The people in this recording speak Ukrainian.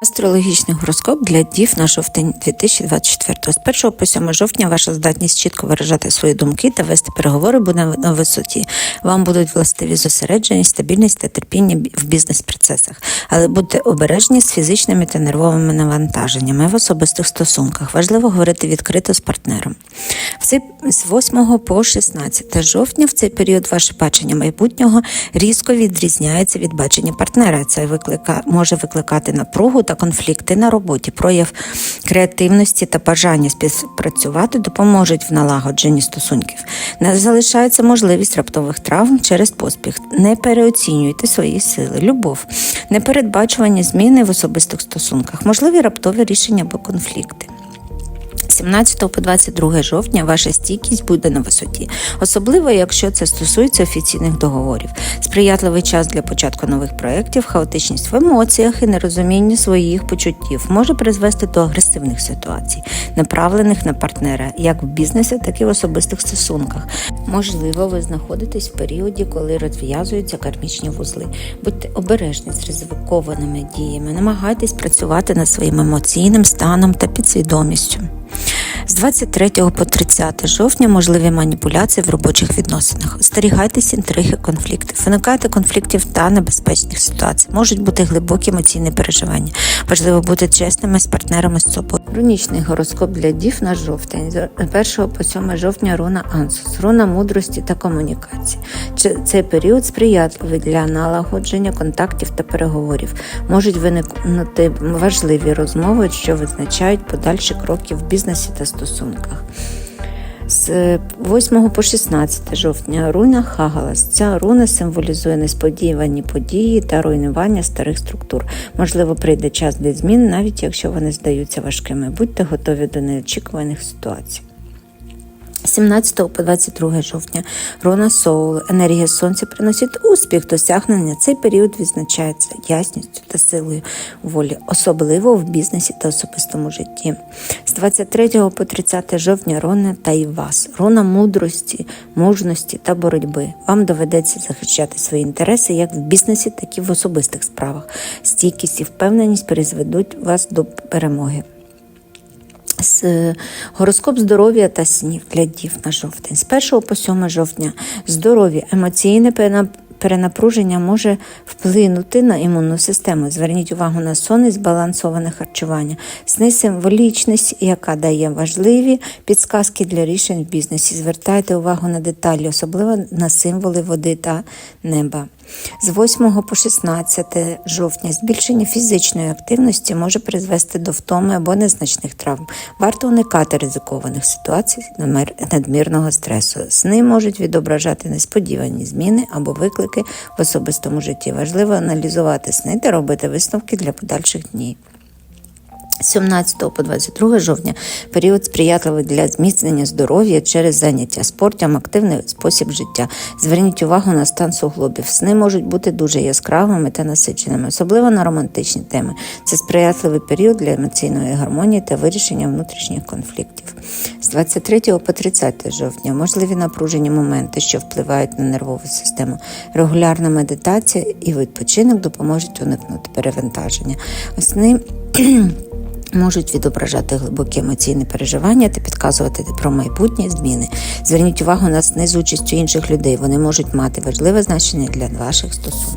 Hast Астрологічний гороскоп для дів на жовтень 2024. З 1 по 7 жовтня ваша здатність чітко виражати свої думки та вести переговори буде на висоті. Вам будуть властиві зосередженість, стабільність та терпіння в бізнес-процесах, але будьте обережні з фізичними та нервовими навантаженнями в особистих стосунках. Важливо говорити відкрито з партнером. З 8 по 16 жовтня в цей період ваше бачення майбутнього різко відрізняється від бачення партнера. Це виклика може викликати напругу та конфлікти на роботі. Прояв креативності та бажання співпрацювати допоможуть в налагодженні стосунків. Не залишається можливість раптових травм через поспіх. Не переоцінюйте свої сили. Любов, непередбачувані зміни в особистих стосунках, можливі раптові рішення або конфлікти. З 17 по 22 жовтня ваша стійкість буде на висоті, особливо якщо це стосується офіційних договорів. Сприятливий час для початку нових проєктів, хаотичність в емоціях і нерозуміння своїх почуттів може призвести до агресивних ситуацій, направлених на партнера як в бізнесі, так і в особистих стосунках. Можливо, ви знаходитесь в періоді, коли розв'язуються кармічні вузли. Будьте обережні з ризикованими діями, намагайтесь працювати над своїм емоційним станом та підсвідомістю. З 23 по 30 жовтня можливі маніпуляції в робочих відносинах. Остерігайтесь інтриги, конфліктів. Виникайте конфліктів та небезпечних ситуацій. Можуть бути глибокі емоційні переживання. Важливо бути чесними з партнерами з собою. Рунічний гороскоп для дів на жовтень. З 1 по 7 жовтня руна Ансус, руна мудрості та комунікації. Цей період сприятливий для налагодження контактів та переговорів. Можуть виникнути важливі розмови, що визначають подальші кроки в бізнесі та стосунках. З 8 по 16 жовтня руна Хагалас. Ця руна символізує несподівані події та руйнування старих структур. Можливо, прийде час для змін, навіть якщо вони здаються важкими. Будьте готові до неочікуваних ситуацій. 17 по 22 жовтня Рона Соул, енергія сонця приносить успіх, досягнення. Цей період відзначається ясністю та силою волі, особливо в бізнесі та особистому житті. З 23 по 30 жовтня Рона та вас, Рона мудрості, мужності та боротьби. Вам доведеться захищати свої інтереси як в бізнесі, так і в особистих справах. Стійкість і впевненість призведуть вас до перемоги. З е, гороскоп здоров'я та снів для дів на жовтень. З 1 по 7 жовтня здоров'я, емоційне перенапруження може вплинути на імунну систему. Зверніть увагу на сон і збалансоване харчування. Сни символічність, яка дає важливі підсказки для рішень в бізнесі. Звертайте увагу на деталі, особливо на символи води та неба. З 8 по 16 жовтня збільшення фізичної активності може призвести до втоми або незначних травм. Варто уникати ризикованих ситуацій надмірного стресу. Сни можуть відображати несподівані зміни або виклики в особистому житті. Важливо аналізувати сни та робити висновки для подальших днів. З 17 по 22 жовтня період сприятливий для зміцнення здоров'я через заняття спортом, активний спосіб життя. Зверніть увагу на стан суглобів. Сни можуть бути дуже яскравими та насиченими, особливо на романтичні теми. Це сприятливий період для емоційної гармонії та вирішення внутрішніх конфліктів. З 23 по 30 жовтня можливі напружені моменти, що впливають на нервову систему. Регулярна медитація і відпочинок допоможуть уникнути перевантаження. Сни можуть відображати глибокі емоційні переживання та підказувати про майбутні зміни. Зверніть увагу на сни з участю інших людей. Вони можуть мати важливе значення для ваших стосунків.